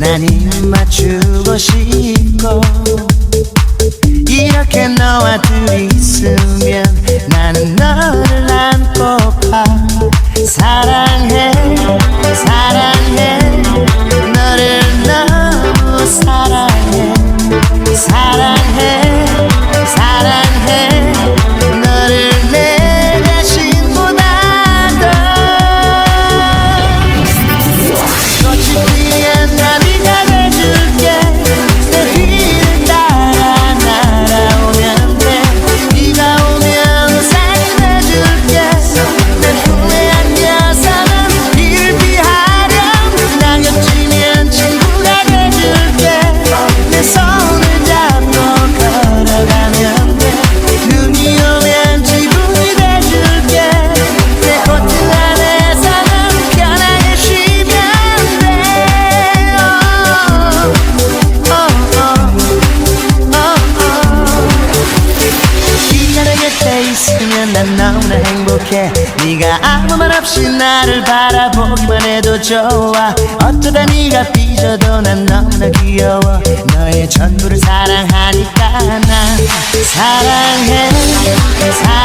난 입맞추고 싶고 이렇게 너와 둘이 있으면 나는 너 때면 난 너무나 행복해. 네가 아무 말 없이 나를 바라보기만 해도 좋아. 어쩌다 네가 삐져도 난 너무나 귀여워. 너의 전부를 사랑하니까 난 사랑해. 사랑해.